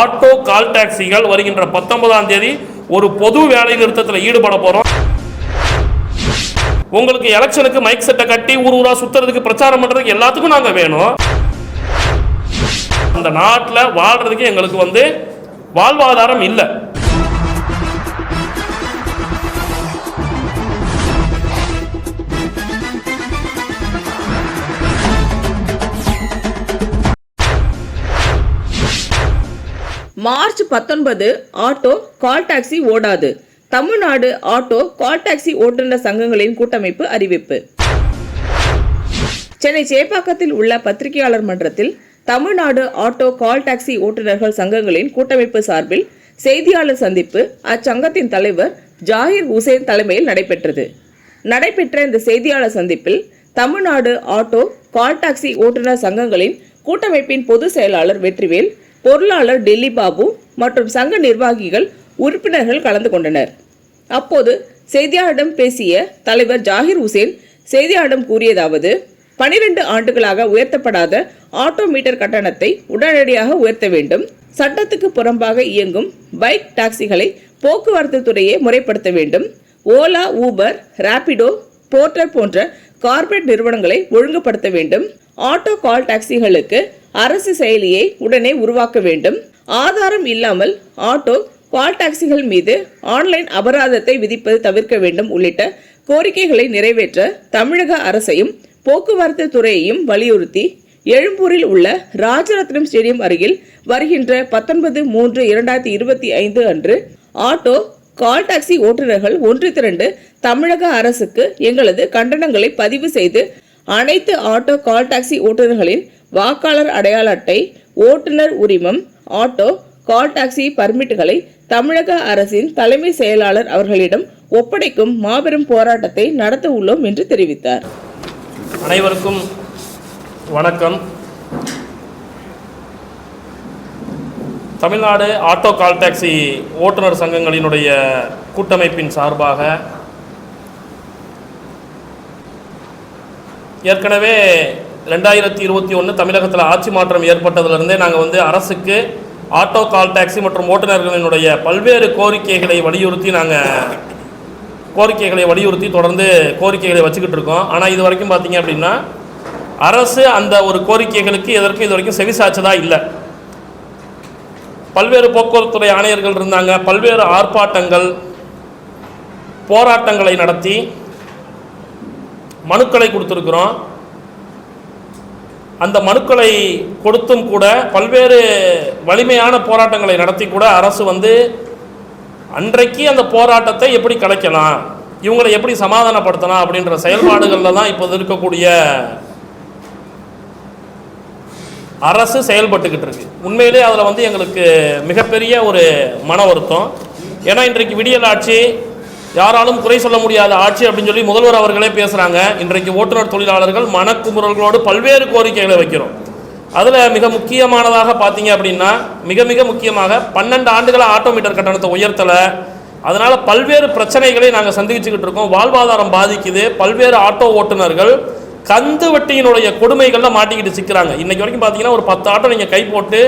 Auto கால் டாக்ஸிகள் வருகின்ற பத்தொன்பதாம் தேதி ஒரு பொது வேலை நிறுத்தத்தில் ஈடுபட போறோம். உங்களுக்கு எலெக்ஷனுக்கு மைக் செட்டை கட்டி ஊர் ஊரா சுத்துறதுக்கு பிரச்சாரம் பண்றதுக்கு எல்லாத்துக்கும் நாங்க வேணும். அந்த நாட்டில் வாழ்றதுக்கு எங்களுக்கு வந்து வாழ்வாதாரம் இல்லை. மார்ச் பத்தொன்பது ஆட்டோ கால் டாக்ஸி ஓடாது. தமிழ்நாடு ஆட்டோ கால் டாக்ஸி ஓட்டுநர் சங்கங்களின் கூட்டமைப்பு அறிவிப்பு. சென்னை சேப்பாக்கத்தில் உள்ள பத்திரிகையாளர் மன்றத்தில் தமிழ்நாடு ஆட்டோ கால் டாக்ஸி ஓட்டுநர்கள் சங்கங்களின் கூட்டமைப்பு சார்பில் செய்தியாளர் சந்திப்பு அச்சங்கத்தின் தலைவர் ஜாகிர் ஹுசேன் தலைமையில் நடைபெற்றது. நடைபெற்ற இந்த செய்தியாளர் சந்திப்பில் தமிழ்நாடு ஆட்டோ கால் டாக்ஸி ஓட்டுநர் சங்கங்களின் கூட்டமைப்பின் பொதுச் செயலாளர் வெற்றிவேல் பொருளாளர் டெல்லி பாபு மற்றும் சங்க நிர்வாகிகள் உறுப்பினர்கள் கலந்து கொண்டனர். அப்போது செய்தியாளரிடம் பேசிய தலைவர் ஜாகிர் ஹுசேன் செய்தியாளரிடம் கூறியதாவது பனிரெண்டு ஆண்டுகளாக உயர்த்தப்படாத ஆட்டோ மீட்டர் கட்டணத்தை உடனடியாக உயர்த்த வேண்டும். சட்டத்துக்கு புறம்பாக இயங்கும் பைக் டாக்ஸிகளை போக்குவரத்து துறையே முறைப்படுத்த வேண்டும். ஓலா ஊபர் ராபிடோ போர்ட்டர் போன்ற கார்ப்பரேட் நிறுவனங்களை ஒழுங்குபடுத்த வேண்டும். ஆட்டோ கால் டாக்ஸிகளுக்கு அரசு செயலியை உடனே உருவாக்க வேண்டும். ஆதாரம் இல்லாமல் ஆட்டோ கால் டாக்ஸிகள் மீது ஆன்லைன் அபராதத்தை விதிப்பது தவிர்க்க வேண்டும் உள்ளிட்ட கோரிக்கைகளை நிறைவேற்ற தமிழக அரசையும் போக்குவரத்து துறையையும் வலியுறுத்தி எழும்பூரில் உள்ள ராஜரத்னம் ஸ்டேடியம் அருகில் வருகின்ற பத்தொன்பது மூன்று இரண்டாயிரத்தி இருபத்தி ஐந்து அன்று ஆட்டோ கால் டாக்ஸி ஓட்டுநர்கள் ஒன்று திரண்டு தமிழக அரசுக்கு எங்களது கண்டனங்களை பதிவு செய்து அனைத்து ஆட்டோ கால் டாக்ஸி ஓட்டுநர்களின் வாக்காளர் அடையாள அட்டை ஓட்டுநர் உரிமம் ஆட்டோ கால் டாக்ஸி பர்மிட்டுகளை தமிழக அரசின் தலைமை செயலாளர் அவர்களிடம் ஒப்படைக்கும் மாபெரும் போராட்டத்தை நடத்த உள்ளோம் என்று தெரிவித்தார். அனைவருக்கும் வணக்கம். தமிழ்நாடு ஆட்டோ கால் டாக்ஸி ஓட்டுநர் சங்கங்களினுடைய கூட்டமைப்பின் சார்பாக ஏற்கனவே ரெண்டாயிரத்தி இருபத்தி ஒன்று தமிழகத்தில் ஆட்சி மாற்றம் ஏற்பட்டதிலிருந்தே நாங்கள் வந்து அரசுக்கு ஆட்டோ கால் டாக்ஸி மற்றும் ஓட்டுநர்களினுடைய பல்வேறு கோரிக்கைகளை வலியுறுத்தி நாங்கள் கோரிக்கைகளை வலியுறுத்தி தொடர்ந்து கோரிக்கைகளை வச்சுக்கிட்டு இருக்கோம். ஆனால் இது வரைக்கும் பார்த்தீங்க அப்படின்னா அரசு அந்த ஒரு கோரிக்கைகளுக்கு எதற்கும் இது வரைக்கும் செவிசாச்சதா இல்லை. பல்வேறு போக்குவரத்துறை ஆணையர்கள் இருந்தாங்க. பல்வேறு ஆர்ப்பாட்டங்கள் போராட்டங்களை நடத்தி மனுக்களை கொடுத்துருக்குறோம். அந்த மனுக்களை கொடுத்தும் கூட பல்வேறு வலிமையான போராட்டங்களை நடத்தி கூட அரசு வந்து அன்றைக்கு அந்த போராட்டத்தை எப்படி கலைக்கலாம் இவங்களை எப்படி சமாதானப்படுத்தலாம் அப்படின்ற செயல்பாடுகளில் தான் இப்போது இருக்கக்கூடிய அரசு செயல்பட்டுக்கிட்டு இருக்கு. உண்மையிலே அதில் வந்து எங்களுக்கு மிகப்பெரிய ஒரு மன வருத்தம். ஏன்னா இன்றைக்கு விடியல் ஆட்சி யாராலும் குறை சொல்ல முடியாத ஆட்சி அப்படின்னு சொல்லி முதல்வர் அவர்களே பேசுகிறாங்க இன்றைக்கு ஓட்டுநர் தொழிலாளர்கள் மனக்குமுறல்களோடு பல்வேறு கோரிக்கைகளை வைக்கிறோம். அதில் மிக முக்கியமானதாக பார்த்தீங்க அப்படின்னா மிக மிக முக்கியமாக பன்னெண்டு ஆண்டுகளாக ஆட்டோமீட்டர் கட்டணத்தை உயர்த்தலை. அதனால் பல்வேறு பிரச்சனைகளை நாங்கள் சந்திச்சுக்கிட்டு இருக்கோம். வாழ்வாதாரம் பாதிக்குது. பல்வேறு ஆட்டோ ஓட்டுநர்கள் கந்து வட்டியினுடைய கொடுமைகளில் மாட்டிக்கிட்டு சிக்கிறாங்க. இன்றைக்கி வரைக்கும் பார்த்தீங்கன்னா ஒரு பத்து ஆட்டோ நீங்கள் கை போட்டு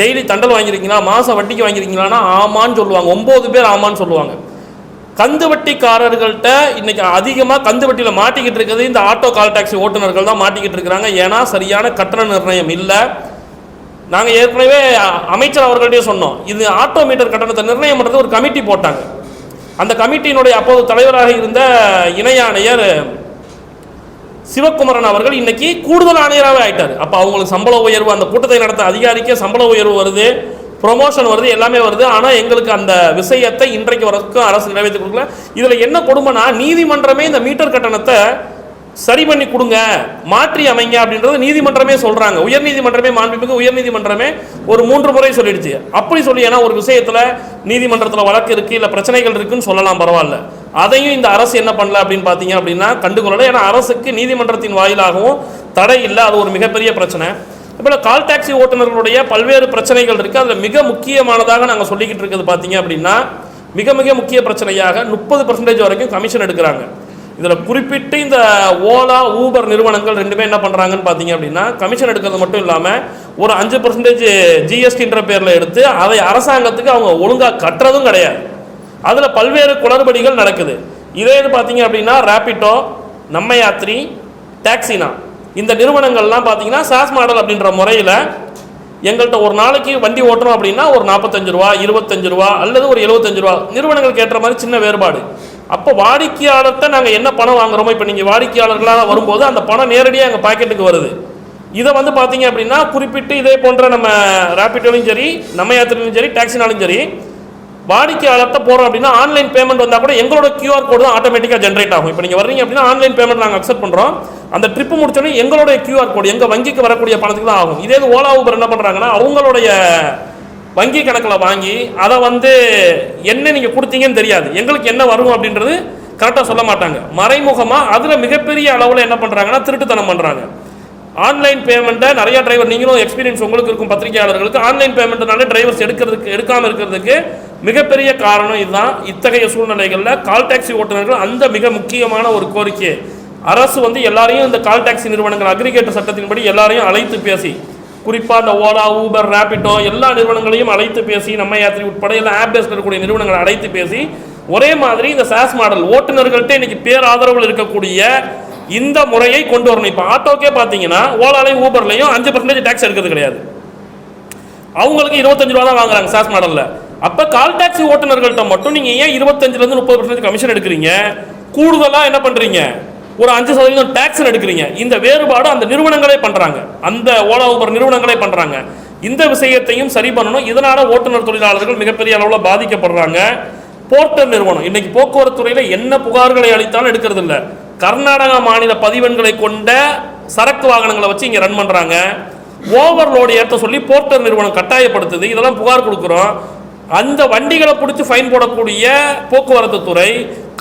டெய்லி தண்டல் வாங்கியிருக்கீங்களா மாதம் வட்டிக்கு வாங்கியிருக்கீங்களான்னா ஆமான்னு சொல்லுவாங்க. ஒம்பது பேர் ஆமான்னு சொல்லுவாங்க. கந்து வட்டிக்காரர்கள்ட்ட இன்னைக்கு அதிகமாக கந்து வட்டியில் மாட்டிக்கிட்டு இருக்கிறது இந்த ஆட்டோ கால் டாக்ஸி ஓட்டுநர்கள் தான் மாட்டிக்கிட்டு இருக்கிறாங்க. ஏன்னா சரியான கட்டண நிர்ணயம் இல்லை. நாங்கள் ஏற்கனவே அமைச்சர் அவர்கள்ட்டே சொன்னோம். இது ஆட்டோ மீட்டர் கட்டணத்தை நிர்ணயம் பண்ணுறது ஒரு கமிட்டி போட்டாங்க. அந்த கமிட்டியினுடைய அப்போது தலைவராக இருந்த இணை ஆணையர் சிவக்குமரன் அவர்கள் இன்னைக்கு கூடுதல் ஆணையராகவே ஆயிட்டார். அப்போ அவங்களுக்கு சம்பள உயர்வு அந்த கூட்டத்தை நடத்த அதிகாரிக்கே சம்பள உயர்வு வருது. ப்ரொமோஷன் வருது எல்லாமே வருது. ஆனால் எங்களுக்கு அந்த விஷயத்தை இன்றைக்கு வரைக்கும் அரசு நிறைவேற்றி கொடுக்கல. இதில் என்ன கொடுமைனா நீதிமன்றமே இந்த மீட்டர் கட்டணத்தை சரி பண்ணி கொடுங்க மாற்றி அமைங்க அப்படின்றது நீதிமன்றமே சொல்கிறாங்க உயர்நீதிமன்றமே மாண்புமிகு உயர்நீதிமன்றமே ஒரு மூன்று முறை சொல்லிடுச்சு. அப்படி சொல்லி ஏன்னா ஒரு விஷயத்தில் நீதிமன்றத்தில் வழக்கு இருக்குது இல்லை பிரச்சனைகள் இருக்குன்னு சொல்லலாம் பரவாயில்ல. அதையும் இந்த அரசு என்ன பண்ணல அப்படின்னு பார்த்தீங்க அப்படின்னா கண்டுகொள்ளலை. ஏன்னா அரசுக்கு நீதிமன்றத்தின் வாயிலாகவும் தடை இல்லை. அது ஒரு மிகப்பெரிய பிரச்சனை. இப்போ கால் டாக்ஸி ஓட்டுநர்களுடைய பல்வேறு பிரச்சனைகள் இருக்குது அதில் மிக முக்கியமானதாக நாங்கள் சொல்லிக்கிட்டு இருக்கிறது பார்த்தீங்க அப்படின்னா மிக மிக முக்கிய பிரச்சனையாக முப்பது பர்சன்டேஜ் வரைக்கும் கமிஷன் எடுக்கிறாங்க. இதில் குறிப்பிட்டு இந்த ஓலா ஊபர் நிறுவனங்கள் ரெண்டுமே என்ன பண்ணுறாங்கன்னு பார்த்தீங்க அப்படின்னா கமிஷன் எடுக்கிறது மட்டும் இல்லாமல் ஒரு அஞ்சு பர்சன்டேஜ் ஜிஎஸ்டின்ற பேரில் எடுத்து அதை அரசாங்கத்துக்கு அவங்க ஒழுங்காக கட்டுறதும் கிடையாது. அதில் பல்வேறு குளறுபடிகள் நடக்குது. இதே இது பார்த்தீங்க அப்படின்னா ரேப்பிட்டோ நம்ம யாத்திரி டாக்ஸினா இந்த நிறுவனங்கள்லாம் பார்த்தீங்கன்னா சாஸ் மாடல் அப்படின்ற முறையில் எங்கள்கிட்ட ஒரு நாளைக்கு வண்டி ஓட்டுறோம் அப்படின்னா ஒரு நாற்பத்தஞ்சு ரூபா இருபத்தஞ்சு ரூபா அல்லது ஒரு எழுபத்தஞ்சு ரூபா. நிறுவனங்களுக்கு ஏற்ற மாதிரி சின்ன வேறுபாடு. அப்போ வாடிக்கையாளர்கிட்ட நாங்கள் என்ன பணம் வாங்குறோமோ இப்போ நீங்கள் வாடிக்கையாளர்களாக வரும்போது அந்த பணம் நேரடியாக எங்கள் பாக்கெட்டுக்கு வருது. இதை வந்து பார்த்தீங்க அப்படின்னா குறிப்பிட்டு இதே போன்ற நம்ம ரேபிட்டோலையும் சரி நம்ம யாத்திரையிலும் சரி டாக்ஸினாலும் சரி வாடிக்கையாளர்கிட்ட போகிறோம் அப்படின்னா ஆன்லைன் பேமெண்ட் வந்தால் கூட எங்களோட கியூஆர் கோடு தான் ஆட்டோமேட்டிக்காக ஜென்ரேட் ஆகும். இப்போ நீங்கள் வர்றீங்க அப்படின்னா ஆன்லைன் பேமெண்ட் நாங்கள் அக்செப்ட் பண்ணுறோம் அந்த ட்ரிப்பு முடிச்சோடனே எங்களுடைய கியூஆர் கோடு எங்கள் வங்கிக்கு வரக்கூடிய பணத்துக்கு தான் ஆகும். இதே ஓலா ஊபர் என்ன பண்ணுறாங்கன்னா அவங்களுடைய வங்கி கணக்கில் வாங்கி அதை வந்து என்ன நீங்கள் கொடுத்தீங்கன்னு தெரியாது. எங்களுக்கு என்ன வரும் அப்படின்றது கரெக்டாக சொல்ல மாட்டாங்க. மறைமுகமாக அதில் மிகப்பெரிய அளவில் என்ன பண்ணுறாங்கன்னா திருட்டுத்தனம் பண்ணுறாங்க ஆன்லைன் பேமெண்ட்டை நிறைய டிரைவர் நீங்களும் எக்ஸ்பீரியன்ஸ் உங்களுக்கு இருக்கும் பத்திரிகையாளர்களுக்கு ஆன்லைன் பேமெண்ட்னால டிரைவர்ஸ் எடுக்கிறதுக்கு எடுக்காமல் இருக்கிறதுக்கு மிகப்பெரிய காரணம் இதுதான். இத்தகைய சூழ்நிலைகளில் கால் டாக்ஸி ஓட்டுநர்கள் அந்த மிக முக்கியமான ஒரு கோரிக்கை அரசு வந்து எல்லாரையும் இந்த கால் டாக்ஸி நிறுவனங்கள் அக்ரிகேட்டர் சட்டத்தின்படி எல்லாரையும் அழைத்து பேசி குறிப்பாக இந்த ஓலா ஊபர் ரேபிட்டோ எல்லா நிறுவனங்களையும் அழைத்து பேசி நம்ம யாத்திரை உட்பட எல்லா ஆப் பேஸ்ல இருக்கக்கூடிய நிறுவனங்களை அழைத்து பேசி ஒரே மாதிரி இந்த சாஸ் மாடல் ஓட்டுநர்கள்ட்ட இன்னைக்கு பேர் ஆதரவில் இருக்கக்கூடிய இந்த முறையை கொண்டு வரணும். இப்போ ஆட்டோக்கே பார்த்தீங்கன்னா ஓலாலையும் ஊபர்லையும் அஞ்சு பர்சன்டேஜ் டேக்ஸ் எடுக்கிறது கிடையாது. அவங்களுக்கு இருபத்தஞ்சு ரூபா தான் வாங்குறாங்க சாஸ் மாடலில் அப்போ கால் டாக்ஸி ஓட்டுநர்கள்ட்ட மட்டும் நீங்கள் ஏன் இருபத்தஞ்சிலேருந்து முப்பது பர்சன்டேஜ் கமிஷன் எடுக்கிறீங்க? கூடுதலாக என்ன பண்ணுறீங்க ஒரு அஞ்சு சதவீதம் டேக்ஸ் எடுக்கிறீங்க. இந்த வேறுபாடு அந்த நிறுவனங்களே பண்ணுறாங்க அந்த ஓலா ஊபர் நிறுவனங்களே பண்ணுறாங்க இந்த விஷயத்தையும் சரி பண்ணணும். இதனால ஓட்டுநர் தொழிலாளர்கள் மிகப்பெரிய அளவில் பாதிக்கப்படுறாங்க. போர்ட்டல் நிறுவனம். இன்னைக்கு போக்குவரத்து துறையில் என்ன புகார்களை அளித்தாலும் எடுக்கிறது இல்லை. கர்நாடகா மாநில பதிவெண்களை கொண்ட சரக்கு வாகனங்களை வச்சு இங்கே ரன் பண்ணுறாங்க ஓவர்லோடு ஏற்ற சொல்லி போர்ட்டல் நிறுவனம் கட்டாயப்படுத்துது. இதெல்லாம் புகார் கொடுக்குறோம். அந்த வண்டிகளை பிடிச்சி ஃபைன் போடக்கூடிய போக்குவரத்து துறை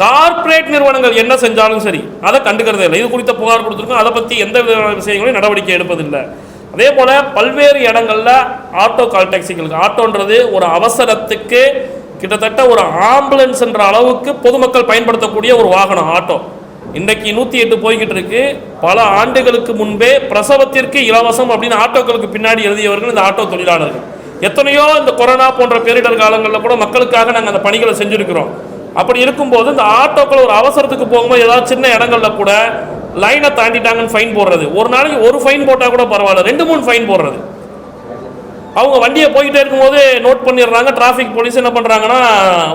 கார்ப்பரேட் நிறுவனங்கள் என்ன செஞ்சாலும் சரி அதை கண்டுக்கிறதே இல்லை. இது குறித்த புகார் கொடுத்துருக்கோம். அதை பற்றி எந்த விதமான விஷயங்களையும் நடவடிக்கை எடுப்பதில்லை. அதே போல் பல்வேறு இடங்களில் ஆட்டோ கால் டாக்ஸிகளுக்கு ஆட்டோன்றது ஒரு அவசரத்துக்கு கிட்டத்தட்ட ஒரு ஆம்புலன்ஸ்ன்ற அளவுக்கு பொதுமக்கள் பயன்படுத்தக்கூடிய ஒரு வாகனம் ஆட்டோ இன்றைக்கு நூற்றி எட்டு போய்கிட்டு இருக்கு. பல ஆண்டுகளுக்கு முன்பே பிரசவத்திற்கு இலவசம் அப்படின்னு ஆட்டோக்களுக்கு பின்னாடி எழுதியவர்கள் இந்த ஆட்டோ தொழிலாளர்கள். எத்தனையோ இந்த கொரோனா போன்ற பேரிடர் காலங்களில் கூட மக்களுக்காக நாங்கள் அந்த பணிகளை செஞ்சுருக்கிறோம். அப்படி இருக்கும்போது இந்த ஆட்டோக்கள் ஒரு அவசரத்துக்கு போகும்போது ஏதாவது சின்ன இடங்கள்ல கூட லைனை தாண்டிட்டாங்கன்னு ஃபைன் போடுறது. ஒரு நாளைக்கு ஒரு ஃபைன் போட்டால் கூட பரவாயில்ல. ரெண்டு மூணு ஃபைன் போடுறது. அவங்க வண்டியை போய்கிட்டே இருக்கும்போது நோட் பண்ணிடுறாங்க. டிராஃபிக் போலீஸ் என்ன பண்ணுறாங்கன்னா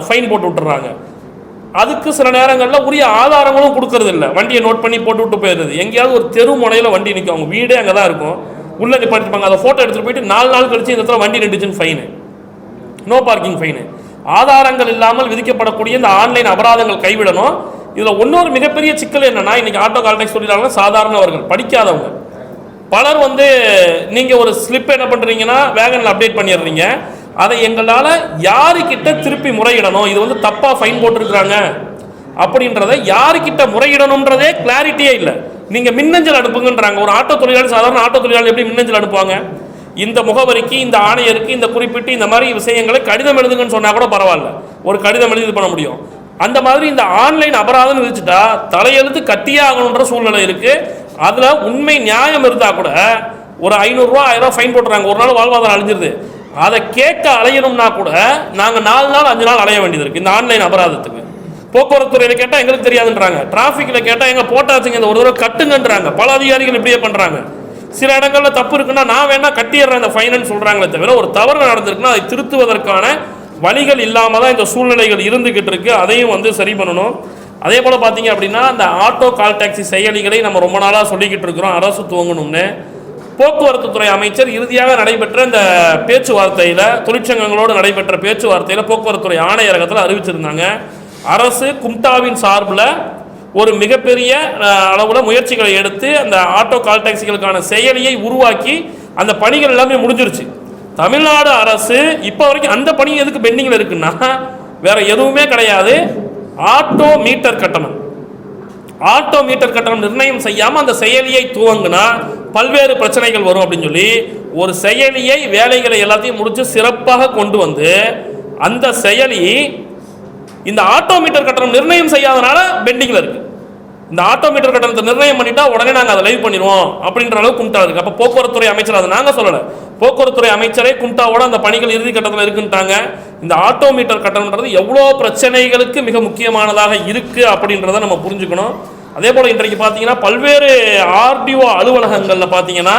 ஃபைன் போட்டு விட்டுறாங்க. அதுக்கு சில நேரங்களில் உரிய ஆதாரங்களும் கொடுக்கறது இல்லை வண்டியை நோட் பண்ணி போட்டு விட்டு போயிடுறது. எங்கேயாவது ஒரு தெரு முனையில் வண்டி நிற்கும் அவங்க வீடே அங்கே தான் இருக்கும். உள்ளே நிப்பாட்டிருப்பாங்க. அதை ஃபோட்டோ எடுத்துகிட்டு போயிட்டு நாலு நாள் கழிச்சு இந்த இடத்துல வண்டி நின்றுச்சுன்னு ஃபைனு நோ பார்க்கிங் ஃபைனு ஆதாரங்கள் இல்லாமல் விதிக்கப்படக்கூடிய இந்த ஆன்லைன் அபராதங்கள் கைவிடணும். இதில் இன்னொரு மிகப்பெரிய சிக்கல் என்னன்னா இன்னைக்கு ஆட்டோ கால்டெக்ஸ் தொழிலாளர்கள் சாதாரணவர்கள் படிக்காதவங்க. பலர் வந்து நீங்கள் ஒரு ஸ்லிப் என்ன பண்ணுறீங்கன்னா வேகனில் அப்டேட் பண்ணிடுறீங்க. அதை எங்களால் யாருக்கிட்ட திருப்பி முறையிடணும்? இது வந்து தப்பாக ஃபைன் போட்டிருக்கிறாங்க. அப்படின்றத யாருக்கிட்ட முறையிடணுன்றதே கிளாரிட்டியே இல்லை. நீங்கள் மின்னஞ்சல் அனுப்புங்கன்றாங்க. ஒரு ஆட்டோ தொழிலாளி சாதாரண ஆட்டோ தொழிலாளி எப்படி மின்னஞ்சல் அனுப்புவாங்க? இந்த முகவரிக்கு இந்த ஆணையருக்கு இந்த குறிப்பிட்டு இந்த மாதிரி விஷயங்களை கடிதம் எழுதுங்கன்னு சொன்னால் கூட பரவாயில்ல. ஒரு கடிதம் எழுதி இது பண்ண முடியும். அந்த மாதிரி இந்த ஆன்லைன் அபராதம் விதிச்சுட்டா தலையெழுத்து கட்டியே ஆகணுன்ற சூழ்நிலை இருக்குது அதில் உண்மை நியாயம் இருந்தால் கூட ஒரு ஐநூறுரூவா ஆயிரம் ஃபைன் போட்டுறாங்க. ஒரு நாள் வாழ்வாதாரம் அழிஞ்சிருது. அதை கேட்க அலையணும்னா கூட நாங்கள் நாலு நாள் அஞ்சு நாள் அலைய வேண்டியது இருக்குது இந்த ஆன்லைன் அபராதத்துக்கு. போக்குவரத்து துறையில் கேட்டால் எங்களுக்கு தெரியாதுன்றாங்க. டிராஃபிக்கில் கேட்டால் எங்கள் போட்டாச்சுங்க இந்த ஒரு தடவை கட்டுங்கன்றாங்க. பல அதிகாரிகள் இப்படியே பண்ணுறாங்க சில இடங்களில் தப்பு இருக்குன்னா நான் வேணா கட்டிடுறேன் அந்த ஃபைனல் சொல்கிறாங்களே தவிர ஒரு தவறு நடந்திருக்குன்னா அதை திருத்துவதற்கான வழிகள் இல்லாமல் தான் இந்த சூழ்நிலைகள் இருந்துக்கிட்டு இருக்குது அதையும் வந்து சரி பண்ணணும். அதே போல் பார்த்தீங்க அப்படின்னா அந்த ஆட்டோ கால் டாக்ஸி செயலிகளை நம்ம ரொம்ப நாளாக சொல்லிக்கிட்டு இருக்கிறோம். அரசு துவங்கணும்னு. போக்குவரத்து துறை அமைச்சர் இறுதியாக நடைபெற்ற இந்த பேச்சுவார்த்தையில் தொழிற்சங்கங்களோடு நடைபெற்ற பேச்சுவார்த்தையில் போக்குவரத்துறை ஆணையரகத்தில் அறிவிச்சிருந்தாங்க. அரசு கும்டாவின் சார்பில் ஒரு மிகப்பெரிய அளவில் முயற்சிகளை எடுத்து அந்த ஆட்டோ கால் டாக்ஸிகளுக்கான செயலியை உருவாக்கி அந்த பணிகள் எல்லாமே முடிஞ்சிருச்சு. தமிழ்நாடு அரசு இப்போ வரைக்கும் அந்த பணி எதுக்கு பெண்டிங்கில் இருக்குன்னா வேற எதுவுமே கிடையாது. ஆட்டோ மீட்டர் கட்டணம். ஆட்டோ மீட்டர் கட்டணம் நிர்ணயம் செய்யாமல் அந்த செயலியை துவங்கினா பல்வேறு பிரச்சனைகள் வரும் அப்படின்னு சொல்லி ஒரு செயலியை வேலைகளை எல்லாத்தையும் முடிச்சு சிறப்பாக கொண்டு வந்து அந்த செயலி இந்த ஆட்டோ மீட்டர் கட்டணம் நிர்ணயம் செய்யாதனால பெண்டிங்கில் இருக்கு. இந்த ஆட்டோ மீட்டர் கட்டணத்தை நிர்ணயம் பண்ணிட்டா உடனே நாங்கள் அதை லைவ் பண்ணிடுவோம் அப்படின்ற அளவுக்கு கும்பிட்டா இருக்கு அப்போ போக்குவரத்துறை அமைச்சர் அதை நாங்கள் சொல்லலை. போக்குவரத்துறை அமைச்சரே கும்டாவோட அந்த பணிகள் இறுதி கட்டத்தில் இருக்குன்ட்டாங்க. இந்த ஆட்டோமீட்டர் கட்டணம்ன்றது எவ்வளோ பிரச்சனைகளுக்கு மிக முக்கியமானதாக இருக்குது அப்படின்றத நம்ம புரிஞ்சுக்கணும். அதே போல் இன்றைக்கு பார்த்தீங்கன்னா பல்வேறு ஆர்டிஓ அலுவலகங்களில் பார்த்தீங்கன்னா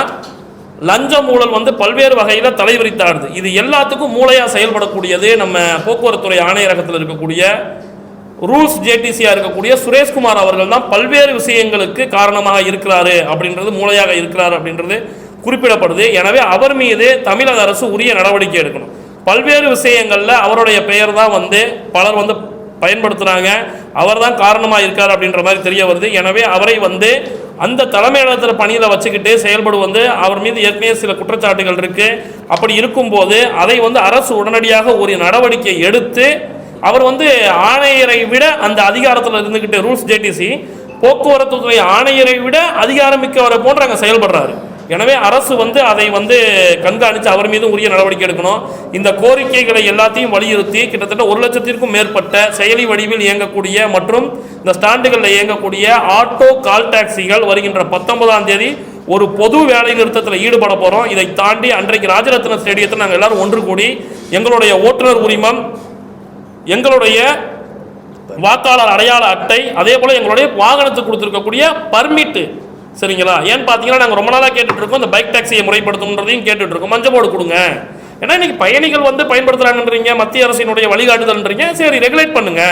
லஞ்சம் ஊழல் வந்து பல்வேறு வகையில் தலைவிரித்தாடுது. இது எல்லாத்துக்கும் மூளையாக செயல்படக்கூடியது நம்ம போக்குவரத்துறை ஆணையரகத்தில் இருக்கக்கூடிய ரூல்ஸ் ஜேடிசியாக இருக்கக்கூடிய சுரேஷ்குமார் அவர்கள் தான் பல்வேறு விஷயங்களுக்கு காரணமாக இருக்கிறாரு அப்படின்றது மூளையாக இருக்கிறார் அப்படின்றது குறிப்பிடப்படுது. எனவே அவர் மீது தமிழக அரசு உரிய நடவடிக்கை எடுக்கணும். பல்வேறு விஷயங்களில் அவருடைய பெயர் தான் வந்து பலர் வந்து பயன்படுத்துகிறாங்க அவர் தான் காரணமாக இருக்கார் அப்படின்ற மாதிரி தெரிய வருது. எனவே அவரை வந்து அந்த தலைமையகத்தில் பணியில் வச்சுக்கிட்டு செயல்படு வந்து அவர் மீது ஏற்கனவே சில குற்றச்சாட்டுகள் இருக்குது அப்படி இருக்கும்போது அதை வந்து அரசு உடனடியாக ஒரு நடவடிக்கை எடுத்து அவர் வந்து ஆணையரை விட அந்த அதிகாரத்தில் இருந்துக்கிட்டு ரூல்ஸ் ஜேடிசி போக்குவரத்து துறை ஆணையரை விட அதிகாரம் மிக்கவரை போன்று அங்கே செயல்படுறாரு. எனவே அரசு வந்து அதை வந்து கண்காணித்து அவர் மீதும் உரிய நடவடிக்கை எடுக்கணும். இந்த கோரிக்கைகளை எல்லாத்தையும் வலியுறுத்தி கிட்டத்தட்ட ஒரு லட்சத்திற்கும் மேற்பட்ட செயலி வடிவில் இயங்கக்கூடிய மற்றும் இந்த ஸ்டாண்டுகளில் இயங்கக்கூடிய ஆட்டோ கால் டாக்ஸிகள் வருகின்ற பத்தொன்பதாம் தேதி ஒரு பொது வேலை நிறுத்தத்தில் ஈடுபட போகிறோம் இதை தாண்டி அன்றைக்கு ராஜரத்ன ஸ்டேடியத்தில் நாங்கள் எல்லாரும் ஒன்று கூடி எங்களுடைய ஓட்டுநர் உரிமம் எங்களுடைய வாக்காளர் அடையாள அட்டை அதே போல் எங்களுடைய வாகனத்துக்கு கொடுத்துருக்கக்கூடிய பர்மிட்டு சரிங்களா? ஏன்னு பார்த்தீங்கன்னா நாங்கள் ரொம்ப நாளாக கேட்டுட்டு இருக்கோம். இந்த பைக் டாக்ஸியை முறைப்படுத்தணுன்றதையும் கேட்டுட்டு இருக்கோம். மஞ்சள் போர்டு கொடுங்க. ஏன்னா இன்னைக்கு பயணிகள் வந்து பயன்படுத்துறாங்கன்றீங்க மத்திய அரசினுடைய வழிகாட்டுதல்ன்றீங்க. சரி ரெகுலேட் பண்ணுங்க.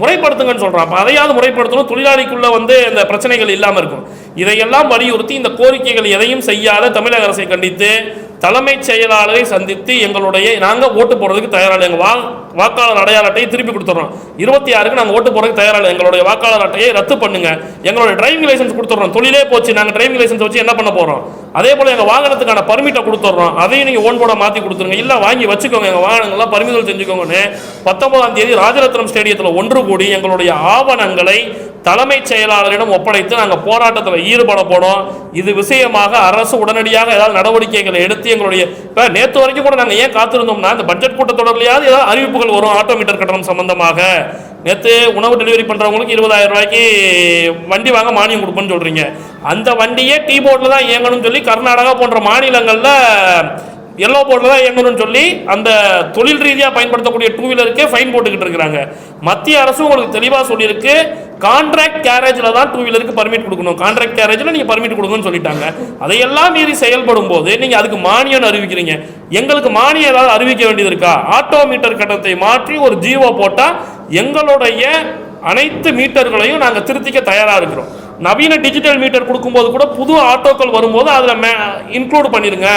முறைப்படுத்துங்கன்னு சொல்கிறோம் அப்போ அதையாவது முறைப்படுத்தணும். தொழிலாளிக்குள்ளே வந்து இந்த பிரச்சனைகள் இல்லாமல் இருக்கும். இதையெல்லாம் வலியுறுத்தி இந்த கோரிக்கைகள் எதையும் செய்யாத தமிழக அரசை கண்டித்து தலைமைச் செயலாளரை சந்தித்து எங்களுடைய நாங்கள் ஓட்டு போடுறதுக்கு தயாராக எங்கள் வா வாக்காளர் அடையாள அட்டையை திருப்பி கொடுத்துட்றோம் இருபத்தி ஆறுக்கு நாங்கள் ஓட்டு போடுறதுக்கு தயாராக எங்களுடைய வாக்காளர் அட்டையை ரத்து பண்ணுங்க. எங்களுடைய டிரைவிங் லைசன்ஸ் கொடுத்துட்றோம் தொழிலே போச்சு. நாங்கள் டிரைவிங் லைசன்ஸ் வச்சு என்ன பண்ண போகிறோம் அதே போல் எங்கள் வாகனத்துக்கான பர்மிட்டை கொடுத்துட்றோம் அதையும் நீங்கள் ஓன் போட மாற்றி கொடுத்துருங்க. இல்லை வாங்கி வச்சுக்கோங்க. எங்கள் வாகனங்கள்லாம் பறிமுதல் செஞ்சுக்கோங்கன்னு. பத்தொன்பதாம் தேதி ராஜரத்னம் ஸ்டேடியத்தில் ஒன்று கூடி எங்களுடைய ஆவணங்களை தலைமைச் செயலாளரிடம் ஒப்படைத்து நாங்கள் போராட்டத்தில் ஈடுபட போனோம் இது விஷயமாக அரசு உடனடியாக ஏதாவது நடவடிக்கைகளை எடுத்து எங்களுடைய இப்போ நேற்று வரைக்கும் கூட நாங்கள் ஏன் காத்திருந்தோம்னா இந்த பட்ஜெட் கூட்டத்தொடர்லையாவது ஏதாவது அறிவிப்புகள் வரும் ஆட்டோமீட்டர் கட்டணம் சம்பந்தமாக. நேற்று உணவு டெலிவரி பண்ணுறவங்களுக்கு இருபதாயிரம் ரூபாய்க்கு வண்டி வாங்க மானியம் கொடுப்போன்னு சொல்கிறீங்க அந்த வண்டியே டீ போர்டில் தான் இயங்கணும்னு சொல்லி கர்நாடகா போன்ற மாநிலங்களில் எல்லோ போர்டில் தான் இயங்கணும்னு சொல்லி அந்த தொழில் ரீதியாக பயன்படுத்தக்கூடிய டூ வீலருக்கே ஃபைன் போட்டுக்கிட்டு இருக்கிறாங்க. மத்திய அரசு உங்களுக்கு தெளிவாக சொல்லியிருக்கு. கான்ட்ராக்ட் கேரேஜில் தான் டூ வீலருக்கு பர்மிட் கொடுக்கணும். கான்ட்ராக்ட் கேரேஜில் நீங்கள் பர்மிட் கொடுங்கன்னு சொல்லிட்டாங்க. அதையெல்லாம் மீறி செயல்படும் போது நீங்கள் அதுக்கு மானியம் அறிவிக்கிறீங்க. எங்களுக்கு மானியம் ஏதாவது அறிவிக்க வேண்டியது இருக்கா? ஆட்டோமீட்டர் கட்டணத்தை மாற்றி ஒரு ஜீவோ போட்டால் எங்களுடைய அனைத்து மீட்டர்களையும் நாங்கள் திருத்திக்க தயாராக இருக்கிறோம். நவீன டிஜிட்டல் மீட்டர் கொடுக்கும்போது கூட புது ஆட்டோக்கள் வரும்போது அதில் மே இன்க்ளூட் பண்ணிடுங்க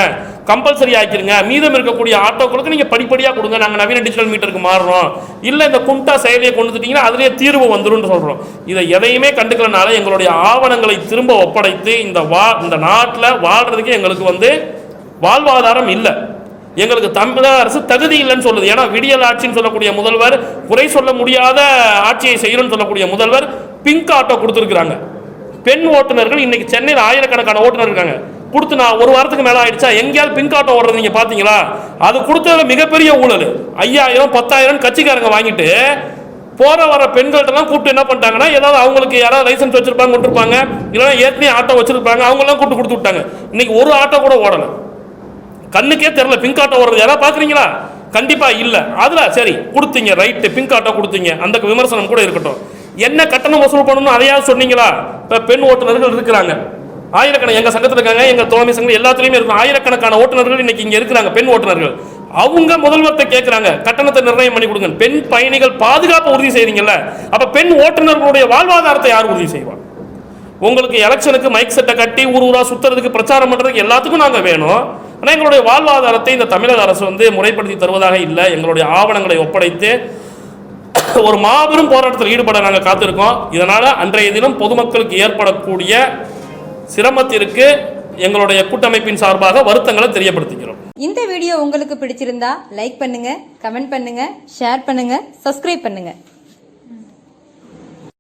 கம்பல்சரி ஆக்கிருங்க. மீதம் இருக்கக்கூடிய ஆட்டோக்களுக்கு நீங்கள் படிப்படியாக கொடுங்க. நாங்கள் நவீன டிஜிட்டல் மீட்டருக்கு மாறுறோம். இல்லை இந்த கும்டா செயலியை கொண்டு வந்துட்டீங்கன்னா அதுலேயே தீர்வு வந்துடும் சொல்கிறோம் இதை எதையுமே கண்டுக்கலனால எங்களுடைய ஆவணங்களை திரும்ப ஒப்படைத்து இந்த வா இந்த நாட்டில் வாழ்கிறதுக்கு எங்களுக்கு வந்து வாழ்வாதாரம் இல்லை. எங்களுக்கு தமிழக அரசு தகுதி இல்லைன்னு சொல்லுது. ஏன்னா விடியல் ஆட்சின்னு சொல்லக்கூடிய முதல்வர் குறை சொல்ல முடியாத ஆட்சியை செய்யணும்னு சொல்லக்கூடிய முதல்வர் பிங்க் ஆட்டோ கொடுத்துருக்குறாங்க. பெண் ஓட்டுநர்கள் இன்னைக்கு சென்னையில் ஆயிரக்கணக்கான ஓட்டுநர் இருக்காங்க. கொடுத்து நான் ஒரு வாரத்துக்கு மேலே ஆயிடுச்சா? எங்கேயாவது பிங்க் ஆட்டோ ஓடுறது நீங்கள் பார்த்தீங்களா? அது கொடுத்ததுல மிகப்பெரிய ஊழல். ஐயாயிரம் பத்தாயிரம் கட்சிக்காரங்க வாங்கிட்டு போகிற வர பெண்கள்ட்டெல்லாம் கூப்பிட்டு என்ன பண்ணிட்டாங்கன்னா ஏதாவது அவங்களுக்கு யாராவது லைசன்ஸ் வச்சுருப்பாங்க விட்டுருப்பாங்க இல்லைன்னா ஏற்கனவே ஆட்டோ வச்சுருப்பாங்க. அவங்கெல்லாம் கூப்பிட்டு கொடுத்து விட்டாங்க. இன்றைக்கி ஒரு ஆட்டோ கூட ஓடலை. கண்ணுக்கே தெரில பிங்க் ஆட்டோ ஓடுறது யாராவது பார்க்குறீங்களா? கண்டிப்பாக இல்லை. அதில் சரி கொடுத்தீங்க ரைட்டு பிங்க் ஆட்டோ கொடுத்தீங்க. அந்த விமர்சனம் கூட இருக்கட்டும். என்ன கட்டணம் வசூல் பண்ணணும் அதையாவது சொன்னீங்களா? இப்போ பெண் ஓட்டுநர்கள் இருக்கிறாங்க. ஆயிரக்கணக்கான எங்கள் சங்கத்தில் இருக்காங்க எங்கள் தோழமை சங்கம் எல்லாத்துலேயுமே இருக்கும். ஆயிரக்கணக்கான ஓட்டுநர்கள் இன்னைக்கு இங்கே இருக்கிறாங்க பெண் ஓட்டுநர்கள். அவங்க முதல்வர்கிட்ட கேட்குறாங்க கட்டணத்தை நிர்ணயம் பண்ணி கொடுங்க பெண் பயணிகள் பாதுகாப்பை உறுதி செய்றீங்கல்ல அப்போ பெண் ஓட்டுநர்களுடைய வாழ்வாதாரத்தை யார் உறுதி செய்வாங்க உங்களுக்கு எலெக்ஷனுக்கு மைக் செட்டை கட்டி ஊர் ஊராக சுற்றுறதுக்கு பிரச்சாரம் பண்ணுறதுக்கு எல்லாத்துக்கும் நாங்கள் வேணும். ஆனால் எங்களுடைய வாழ்வாதாரத்தை இந்த தமிழக அரசு வந்து முறைப்படுத்தி தருவதாக இல்லை. எங்களுடைய ஆவணங்களை ஒப்படைத்து ஒரு மாபெரும் போராட்டத்தில் ஈடுபட நாங்கள் காத்திருக்கோம். இதனால் அன்றைய தினம் பொதுமக்களுக்கு ஏற்படக்கூடிய சிரமத்திற்கு எங்களுடைய கூட்டமைப்பின் சார்பாக வருத்தங்களை தெரியப்படுத்திக்கிறோம் இந்த வீடியோ உங்களுக்கு பிடிச்சிருந்தா லைக் பண்ணுங்க கமெண்ட் பண்ணுங்க ஷேர் பண்ணுங்க சப்ஸ்கிரைப் பண்ணுங்க.